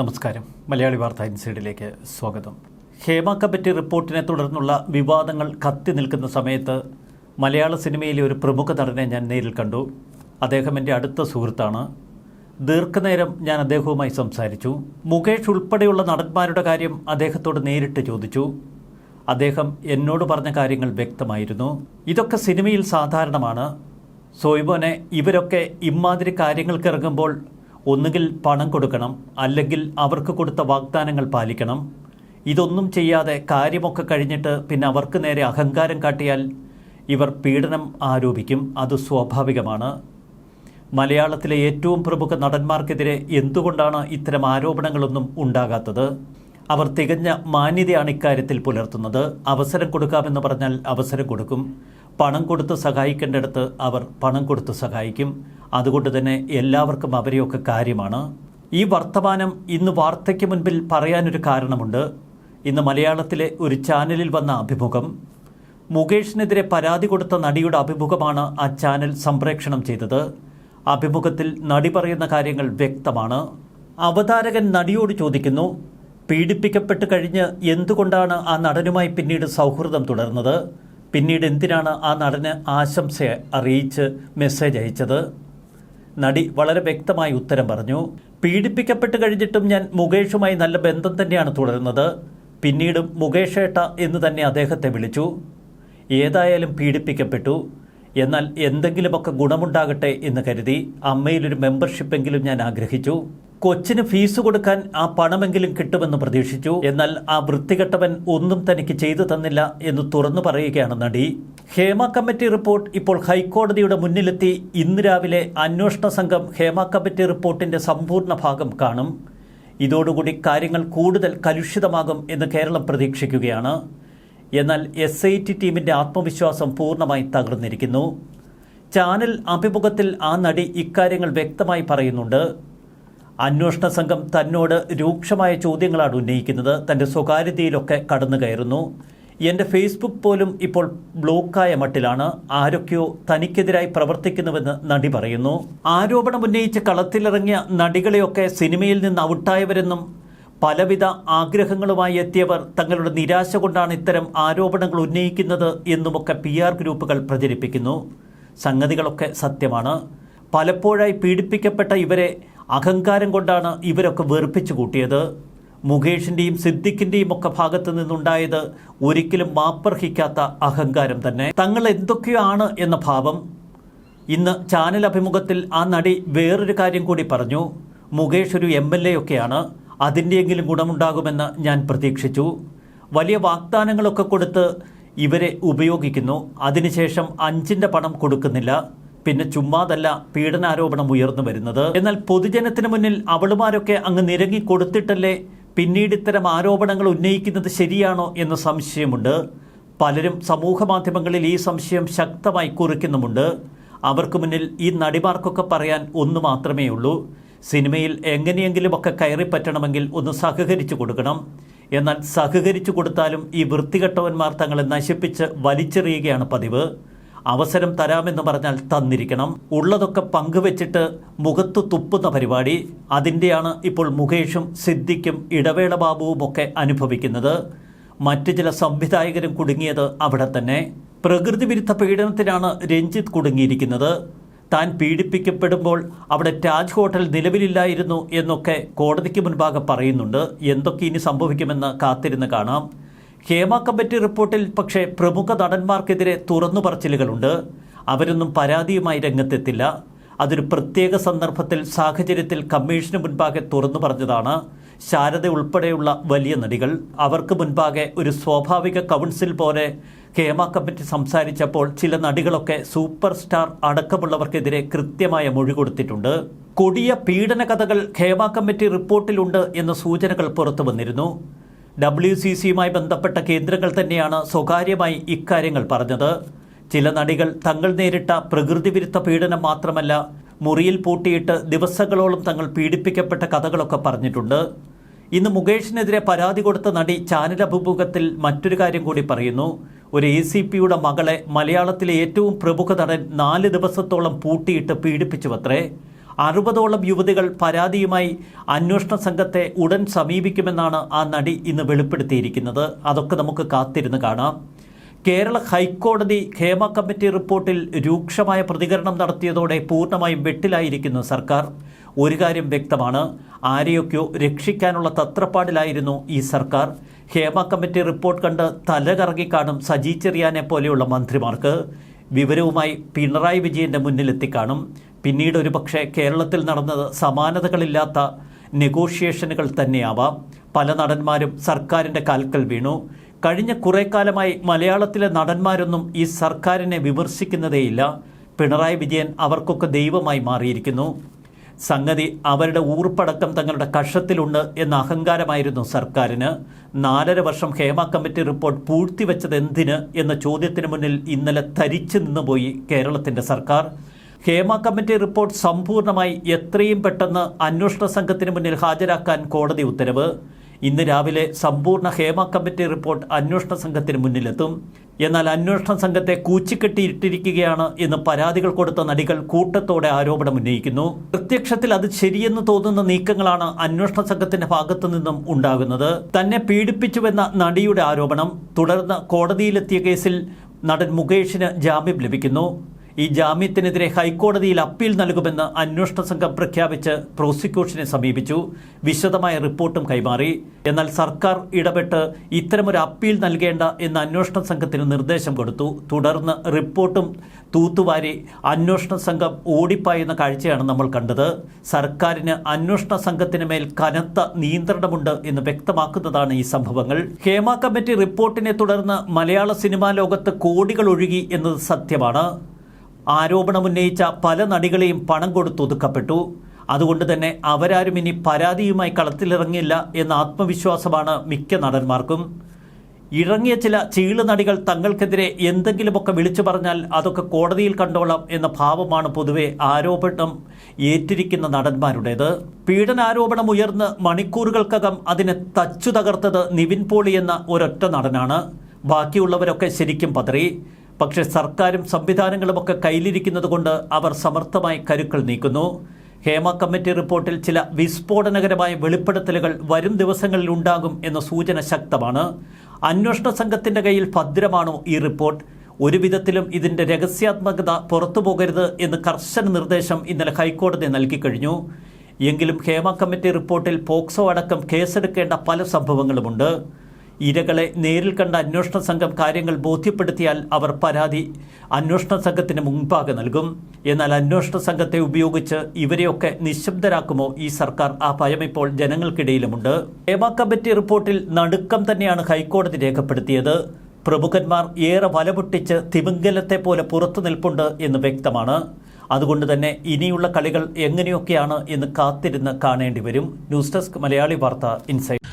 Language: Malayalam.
നമസ്കാരം. മലയാളി വാർത്ത ഇൻസൈഡിലേക്ക് സ്വാഗതം. ഹേമ കമ്മിറ്റി റിപ്പോർട്ടിനെ തുടർന്നുള്ള വിവാദങ്ങൾ കത്തി നിൽക്കുന്ന സമയത്ത് മലയാള സിനിമയിലെ ഒരു പ്രമുഖ നടനെ ഞാൻ നേരിൽ കണ്ടു. അദ്ദേഹം എന്റെ അടുത്ത സുഹൃത്താണ്. ദീർഘനേരം ഞാൻ അദ്ദേഹവുമായി സംസാരിച്ചു. മുകേഷ് ഉൾപ്പെടെയുള്ള നടന്മാരുടെ കാര്യം അദ്ദേഹത്തോട് നേരിട്ട് ചോദിച്ചു. അദ്ദേഹം എന്നോട് പറഞ്ഞ കാര്യങ്ങൾ വ്യക്തമായിരുന്നു. ഇതൊക്കെ സിനിമയിൽ സാധാരണമാണ്. സോയിബോനെ ഇവരൊക്കെ ഇമാതിരി കാര്യങ്ങൾക്ക് ഇറങ്ങുമ്പോൾ ഒന്നുകിൽ പണം കൊടുക്കണം അല്ലെങ്കിൽ അവർക്ക് കൊടുത്ത വാഗ്ദാനങ്ങൾ പാലിക്കണം. ഇതൊന്നും ചെയ്യാതെ കാര്യമൊക്കെ കഴിഞ്ഞിട്ട് പിന്നെ അവർക്ക് നേരെ അഹങ്കാരം കാട്ടിയാൽ ഇവർ പീഡനം ആരോപിക്കും. അത് സ്വാഭാവികമാണ്. മലയാളത്തിലെ ഏറ്റവും പ്രമുഖ നടന്മാർക്കെതിരെ എന്തുകൊണ്ടാണ് ഇത്തരം ആരോപണങ്ങളൊന്നും ഉണ്ടാകാത്തത്? അവർ തികഞ്ഞ മാന്യതയാണ് ഇക്കാര്യത്തിൽ പുലർത്തുന്നത്. അവസരം കൊടുക്കാമെന്ന് പറഞ്ഞാൽ അവസരം കൊടുക്കും. പണം കൊടുത്ത് സഹായിക്കേണ്ടടുത്ത് അവർ പണം കൊടുത്ത് സഹായിക്കും. അതുകൊണ്ട് തന്നെ എല്ലാവർക്കും അവരെയൊക്കെ കാര്യമാണ്. ഈ വർത്തമാനം ഇന്ന് വാർത്തയ്ക്ക് മുൻപിൽ പറയാനൊരു കാരണമുണ്ട്. ഇന്ന് മലയാളത്തിലെ ഒരു ചാനലിൽ വന്ന അഭിമുഖം. മുകേഷിനെതിരെ പരാതി കൊടുത്ത നടിയുടെ അഭിമുഖമാണ് ആ ചാനൽ സംപ്രേക്ഷണം ചെയ്തത്. അഭിമുഖത്തിൽ നടി പറയുന്ന കാര്യങ്ങൾ വ്യക്തമാണ്. അവതാരകൻ നടിയോട് ചോദിക്കുന്നു പീഡിപ്പിക്കപ്പെട്ട് കഴിഞ്ഞ് എന്തുകൊണ്ടാണ് ആ നടനുമായി പിന്നീട് സൗഹൃദം തുടർന്നത്? പിന്നീട് എന്തിനാണ് ആ നടന് ആശംസ അറിയിച്ച് മെസ്സേജ് അയച്ചത്? നടി വളരെ വ്യക്തമായി ഉത്തരം പറഞ്ഞു പീഡിപ്പിക്കപ്പെട്ട് കഴിഞ്ഞിട്ടും ഞാൻ മുകേഷുമായി നല്ല ബന്ധം തന്നെയാണ് തുടരുന്നത്. പിന്നീടും മുകേഷേട്ട എന്ന് തന്നെ അദ്ദേഹത്തെ വിളിച്ചു. ഏതായാലും പീഡിപ്പിക്കപ്പെട്ടു. എന്നാൽ എന്തെങ്കിലുമൊക്കെ ഗുണമുണ്ടാകട്ടെ എന്ന് കരുതി അമ്മയിലൊരു മെമ്പർഷിപ്പെങ്കിലും ഞാൻ ആഗ്രഹിച്ചു. കൊച്ചിന് ഫീസ് കൊടുക്കാൻ ആ പണമെങ്കിലും കിട്ടുമെന്ന് പ്രതീക്ഷിച്ചു. എന്നാൽ ആ വൃത്തികെട്ടവൻ ഒന്നും തനിക്ക് ചെയ്തു തന്നില്ല എന്ന് തുറന്നു പറയുകയാണ് നടി. ഹേമ കമ്മിറ്റി റിപ്പോർട്ട് ഇപ്പോൾ ഹൈക്കോടതിയുടെ മുന്നിലെത്തി. ഇന്ന് രാവിലെ അന്വേഷണ സംഘം ഹേമ കമ്മിറ്റി റിപ്പോർട്ടിന്റെ സമ്പൂർണ ഭാഗം കാണും. ഇതോടുകൂടി കാര്യങ്ങൾ കൂടുതൽ കലുഷിതമാകും എന്ന് കേരളം പ്രതീക്ഷിക്കുകയാണ്. എന്നാൽ എസ് ഐ ടി ടീമിന്റെ ആത്മവിശ്വാസം പൂർണമായി തകർന്നിരിക്കുന്നു. ചാനൽ അഭിമുഖത്തിൽ ആ നടി ഇക്കാര്യങ്ങൾ വ്യക്തമായി പറയുന്നുണ്ട്. അന്വേഷണ സംഘം തന്നോട് രൂക്ഷമായ ചോദ്യങ്ങളാണ് ഉന്നയിക്കുന്നത്. തന്റെ സ്വകാര്യതയിലൊക്കെ കടന്നു കയറുന്നു. എന്റെ ഫേസ്ബുക്ക് പോലും ഇപ്പോൾ ബ്ലോക്കായ മട്ടിലാണ്. ആരൊക്കെയോ തനിക്കെതിരായി പ്രവർത്തിക്കുന്നുവെന്ന് നടി പറയുന്നു. ആരോപണം ഉന്നയിച്ച് കളത്തിലിറങ്ങിയ നടികളെയൊക്കെ സിനിമയിൽ നിന്ന് ഔട്ടായവരെന്നും പലവിധ ആഗ്രഹങ്ങളുമായി എത്തിയവർ തങ്ങളുടെ നിരാശ കൊണ്ടാണ് ഇത്തരം ആരോപണങ്ങൾ ഉന്നയിക്കുന്നത് എന്നുമൊക്കെ പി ആർ ഗ്രൂപ്പുകൾ പ്രചരിപ്പിക്കുന്നു. സംഗതികളൊക്കെ സത്യമാണ്. പലപ്പോഴായി പീഡിപ്പിക്കപ്പെട്ട ഇവരെ അഹങ്കാരം കൊണ്ടാണ് ഇവരൊക്കെ വെറുപ്പിച്ചു കൂട്ടിയത്. മുകേഷിന്റെയും സിദ്ദിഖിന്റെയും ഒക്കെ ഭാഗത്ത് നിന്നുണ്ടായത് ഒരിക്കലും മാപ്പർഹിക്കാത്ത അഹങ്കാരം തന്നെ. തങ്ങൾ എന്തൊക്കെയാണ് എന്ന ഭാവം. ഇന്ന് ചാനൽ അഭിമുഖത്തിൽ ആ നടി വേറൊരു കാര്യം കൂടി പറഞ്ഞു. മുകേഷ് ഒരു എം എൽ എ ഒക്കെയാണ്. അതിന്റെയെങ്കിലും ഗുണമുണ്ടാകുമെന്ന് ഞാൻ പ്രതീക്ഷിച്ചു. വലിയ വാഗ്ദാനങ്ങളൊക്കെ കൊടുത്ത് ഇവരെ ഉപയോഗിക്കുന്നു. അതിനുശേഷം അഞ്ചിന്റെ പണം കൊടുക്കുന്നില്ല. പിന്നെ ചുമ്മാതല്ല പീഡനാരോപണം ഉയർന്നു വരുന്നത്. എന്നാൽ പൊതുജനത്തിന് മുന്നിൽ അവളുമാരൊക്കെ അങ്ങ് നിരങ്ങി കൊടുത്തിട്ടല്ലേ പിന്നീട് ഇത്തരം ആരോപണങ്ങൾ ഉന്നയിക്കുന്നത് ശരിയാണോ എന്ന സംശയമുണ്ട്. പലരും സമൂഹ മാധ്യമങ്ങളിൽ ഈ സംശയം ശക്തമായി കുറിക്കുന്നുമുണ്ട്. അവർക്ക് മുന്നിൽ ഈ നടിമാർക്കൊക്കെ പറയാൻ ഒന്ന് മാത്രമേ ഉള്ളൂ. സിനിമയിൽ എങ്ങനെയെങ്കിലുമൊക്കെ കയറി പറ്റണമെങ്കിൽ ഒന്ന് സഹകരിച്ചു കൊടുക്കണം. എന്നാൽ സഹകരിച്ചു കൊടുത്താലും ഈ വൃത്തികെട്ടവന്മാർ തങ്ങളെ നശിപ്പിച്ച് വലിച്ചെറിയുകയാണ് പതിവ്. അവസരം തരാമെന്ന് പറഞ്ഞാൽ തന്നിരിക്കണം. ഉള്ളതൊക്കെ പങ്കുവെച്ചിട്ട് മുഖത്ത് തുപ്പുന്ന പരിപാടി. അതിന്റെയാണ് ഇപ്പോൾ മുകേഷും സിദ്ദിഖും ഇടവേള ബാബുവും ഒക്കെ അനുഭവിക്കുന്നത്. മറ്റു ചില സംവിധായകരും കുടുങ്ങിയത് അവിടെ തന്നെ. പ്രകൃതി വിരുദ്ധ പീഡനത്തിനാണ് രഞ്ജിത്ത് കുടുങ്ങിയിരിക്കുന്നത്. താൻ പീഡിപ്പിക്കപ്പെടുമ്പോൾ അവിടെ താജ് ഹോട്ടൽ നിലവിലില്ലായിരുന്നു എന്നൊക്കെ കോടതിക്ക് മുൻപാകെ പറയുന്നുണ്ട്. എന്തൊക്കെ ഇനി സംഭവിക്കുമെന്ന് കാത്തിരുന്ന് കാണാം. ഹേമ കമ്മിറ്റി റിപ്പോർട്ടിൽ പക്ഷേ പ്രമുഖ നടന്മാർക്കെതിരെ തുറന്നു പറച്ചിലുകളുണ്ട്. അവരൊന്നും പരാതിയുമായി രംഗത്തെത്തില്ല. അതൊരു പ്രത്യേക സന്ദർഭത്തിൽ സാഹചര്യത്തിൽ കമ്മീഷന് മുൻപാകെ തുറന്നു പറഞ്ഞതാണ്. ശാരദ ഉൾപ്പെടെയുള്ള വലിയ നടികൾ. അവർക്ക് മുൻപാകെ ഒരു സ്വാഭാവിക കൗൺസിൽ പോലെ കേമ കമ്മിറ്റി സംസാരിച്ചപ്പോൾ ചില നടികളൊക്കെ സൂപ്പർ സ്റ്റാർ അടക്കമുള്ളവർക്കെതിരെ കൃത്യമായ മൊഴി കൊടുത്തിട്ടുണ്ട്. കൊടിയ പീഡന കഥകൾ ഹേമ കമ്മിറ്റി റിപ്പോർട്ടിലുണ്ട് എന്ന സൂചനകൾ പുറത്തു വന്നിരുന്നു. ഡബ്ല്യു സി സിയുമായി ബന്ധപ്പെട്ട കേന്ദ്രങ്ങൾ തന്നെയാണ് സ്വകാര്യമായി ഇക്കാര്യങ്ങൾ പറഞ്ഞത്. ചില നടികൾ തങ്ങൾ നേരിട്ട പ്രകൃതിവിരുദ്ധ പീഡനം മാത്രമല്ല മുറിയിൽ പൂട്ടിയിട്ട് ദിവസങ്ങളോളം തങ്ങൾ പീഡിപ്പിക്കപ്പെട്ട കഥകളൊക്കെ പറഞ്ഞിട്ടുണ്ട്. ഇന്ന് മുകേഷിനെതിരെ പരാതി കൊടുത്ത നടി ചാനൽ അഭിമുഖത്തിൽ മറ്റൊരു കാര്യം കൂടി പറയുന്നു. ഒരു എ സി പിയുടെ മകളെ മലയാളത്തിലെ ഏറ്റവും പ്രമുഖ നടൻ നാല് ദിവസത്തോളം പൂട്ടിയിട്ട് പീഡിപ്പിച്ചുവത്രേ. അറുപതോളം യുവതികൾ പരാതിയുമായി അന്വേഷണ സംഘത്തെ ഉടൻ സമീപിക്കുമെന്നാണ് ആ നടി ഇന്ന് വെളിപ്പെടുത്തിയിരിക്കുന്നത്. അതൊക്കെ നമുക്ക് കാത്തിരുന്ന് കാണാം. കേരള ഹൈക്കോടതി ഹേമ കമ്മിറ്റി റിപ്പോർട്ടിൽ രൂക്ഷമായ പ്രതികരണം നടത്തിയതോടെ പൂർണമായും വെട്ടിലായിരിക്കുന്നു സർക്കാർ. ഒരു കാര്യം വ്യക്തമാണ് ആരെയൊക്കെയോ രക്ഷിക്കാനുള്ള തത്രപ്പാടിലായിരുന്നു ഈ സർക്കാർ. ഹേമ കമ്മിറ്റി റിപ്പോർട്ട് കണ്ട് തലകറങ്ങിക്കാണും സജി ചെറിയാനെ പോലെയുള്ള മന്ത്രിമാർക്ക്. വിവരവുമായി പിണറായി വിജയന്റെ മുന്നിലെത്തിക്കാണും. പിന്നീട് ഒരുപക്ഷെ കേരളത്തിൽ നടന്നത് സമാനതകളില്ലാത്ത നെഗോഷിയേഷനുകൾ തന്നെയാവാം. പല നടന്മാരും സർക്കാരിന്റെ കാൽക്കൽ വീണു. കഴിഞ്ഞ കുറേ കാലമായി മലയാളത്തിലെ നടന്മാരൊന്നും ഈ സർക്കാരിനെ വിമർശിക്കുന്നതേയില്ല. പിണറായി വിജയൻ അവർക്കൊക്കെ ദൈവമായി മാറിയിരിക്കുന്നു. സംഗതി അവരുടെ ഊർപ്പടക്കം തങ്ങളുടെ കഷത്തിലുണ്ട് എന്ന അഹങ്കാരമായിരുന്നു സർക്കാരിന്. നാലര വർഷം ഹേമ കമ്മിറ്റി റിപ്പോർട്ട് പൂഴ്ത്തിവെച്ചത് എന്തിന് എന്ന ചോദ്യത്തിന് മുന്നിൽ ഇന്നലെ തരിച്ചു നിന്നുപോയി കേരളത്തിന്റെ സർക്കാർ. ഹേമ കമ്മിറ്റി റിപ്പോർട്ട് സമ്പൂർണമായി എത്രയും പെട്ടെന്ന് അന്വേഷണ സംഘത്തിന് മുന്നിൽ ഹാജരാക്കാൻ കോടതി ഉത്തരവ്. ഇന്ന് രാവിലെ സമ്പൂർണ ഹേമ കമ്മിറ്റി റിപ്പോർട്ട് അന്വേഷണ സംഘത്തിന് മുന്നിലെത്തും. എന്നാൽ അന്വേഷണ സംഘത്തെ കൂച്ചിക്കെട്ടിയിട്ടിരിക്കുകയാണ് എന്ന് പരാതികൾ കൊടുത്ത നടികൾ കൂട്ടത്തോടെ ആരോപണം ഉന്നയിക്കുന്നു. പ്രത്യക്ഷത്തിൽ അത് ശരിയെന്ന് തോന്നുന്ന നീക്കങ്ങളാണ് അന്വേഷണ സംഘത്തിന്റെ ഭാഗത്തു നിന്നും ഉണ്ടാകുന്നത്. തന്നെ പീഡിപ്പിച്ചുവെന്ന നടിയുടെ ആരോപണം തുടർന്ന് കോടതിയിലെത്തിയ കേസിൽ നടൻ മുകേഷിന് ജാമ്യം ലഭിക്കുന്നു. ഈ ജാമ്യത്തിനെതിരെ ഹൈക്കോടതിയിൽ അപ്പീൽ നൽകുമെന്ന് അന്വേഷണ സംഘം പ്രഖ്യാപിച്ച് പ്രോസിക്യൂഷനെ സമീപിച്ചു. വിശദമായ റിപ്പോർട്ടും കൈമാറി. എന്നാൽ സർക്കാർ ഇടപെട്ട് ഇത്തരമൊരു അപ്പീൽ നൽകേണ്ട എന്ന് അന്വേഷണ സംഘത്തിന് നിർദ്ദേശം കൊടുത്തു. തുടർന്ന് റിപ്പോർട്ടും തൂത്തുവാരി അന്വേഷണ സംഘം ഓടിപ്പായുന്ന കാഴ്ചയാണ് നമ്മൾ കണ്ടത്. സർക്കാരിന് അന്വേഷണ സംഘത്തിന് മേൽ കനത്ത നിയന്ത്രണമുണ്ട് എന്ന് വ്യക്തമാക്കുന്നതാണ് ഈ സംഭവങ്ങൾ. ഹേമ കമ്മിറ്റി റിപ്പോർട്ടിനെ തുടർന്ന് മലയാള സിനിമാ ലോകത്ത് കോടികൾ ഒഴുകി എന്നത് സത്യമാണ്. ആരോപണമുന്നയിച്ച പല നടികളെയും പണം കൊടുത്തൊതുക്കപ്പെട്ടു അതുകൊണ്ട് തന്നെ അവരാരും ഇനി പരാതിയുമായി കളത്തിലിറങ്ങില്ല എന്ന ആത്മവിശ്വാസമാണ് മിക്ക നടന്മാർക്കും. ഇറങ്ങിയ ചില ചീൾ നടികൾ തങ്ങൾക്കെതിരെ എന്തെങ്കിലുമൊക്കെ വിളിച്ചു പറഞ്ഞാൽ അതൊക്കെ കോടതിയിൽ കണ്ടോളാം എന്ന ഭാവമാണ് പൊതുവെ ആരോപണം ഏറ്റിരിക്കുന്ന നടന്മാരുടേത്. പീഡനാരോപണം ഉയർന്ന് മണിക്കൂറുകൾക്കകം അതിനെ തച്ചു തകർത്തത് നിവിൻ പോളി എന്ന ഒരൊറ്റ നടനാണ്. ബാക്കിയുള്ളവരൊക്കെ ശരിക്കും പതറി. പക്ഷേ സർക്കാരും സംവിധാനങ്ങളുമൊക്കെ കയ്യിലിരിക്കുന്നത് കൊണ്ട് അവർ സമർത്ഥമായി കരുക്കൾ നീക്കുന്നു. ഹേമ കമ്മിറ്റി റിപ്പോർട്ടിൽ ചില വിസ്ഫോടനകരമായ വെളിപ്പെടുത്തലുകൾ വരും ദിവസങ്ങളിൽ ഉണ്ടാകും എന്ന സൂചന ശക്തമാണ്. അന്വേഷണ സംഘത്തിന്റെ കയ്യിൽ ഭദ്രമാണോ ഈ റിപ്പോർട്ട്? ഒരു വിധത്തിലും ഇതിന്റെ രഹസ്യാത്മകത പുറത്തു പോകരുത് എന്ന് കർശന നിർദ്ദേശം ഇന്നലെ ഹൈക്കോടതി നൽകിക്കഴിഞ്ഞു എങ്കിലും ഹേമ കമ്മിറ്റി റിപ്പോർട്ടിൽ പോക്സോ അടക്കം കേസെടുക്കേണ്ട പല സംഭവങ്ങളുമുണ്ട്. ഇരകളെ നേരിൽ കണ്ട അന്വേഷണ സംഘം കാര്യങ്ങൾ ബോധ്യപ്പെടുത്തിയാൽ അവർ പരാതി അന്വേഷണ സംഘത്തിന് മുൻപാകെ നൽകും. എന്നാൽ അന്വേഷണ സംഘത്തെ ഉപയോഗിച്ച് ഇവരെയൊക്കെ നിശബ്ദരാക്കുമോ ഈ സർക്കാർ? ആ ഭയം ഇപ്പോൾ ജനങ്ങൾക്കിടയിലുമുണ്ട്. ഹേമ കമ്മിറ്റി റിപ്പോർട്ടിൽ നടുക്കം തന്നെയാണ് ഹൈക്കോടതി രേഖപ്പെടുത്തിയത്. പ്രമുഖന്മാർ ഏറെ വലപൊട്ടിച്ച് തിമിംഗലത്തെ പോലെ പുറത്തു നിൽപ്പുണ്ട് എന്ന് വ്യക്തമാണ്. അതുകൊണ്ട് തന്നെ ഇനിയുള്ള കളികൾ എങ്ങനെയൊക്കെയാണ് എന്ന് കാത്തിരുന്ന് കാണേണ്ടി വരും. ന്യൂസ് ഡെസ്ക് മലയാളി വാർത്ത ഇൻസൈറ്റ്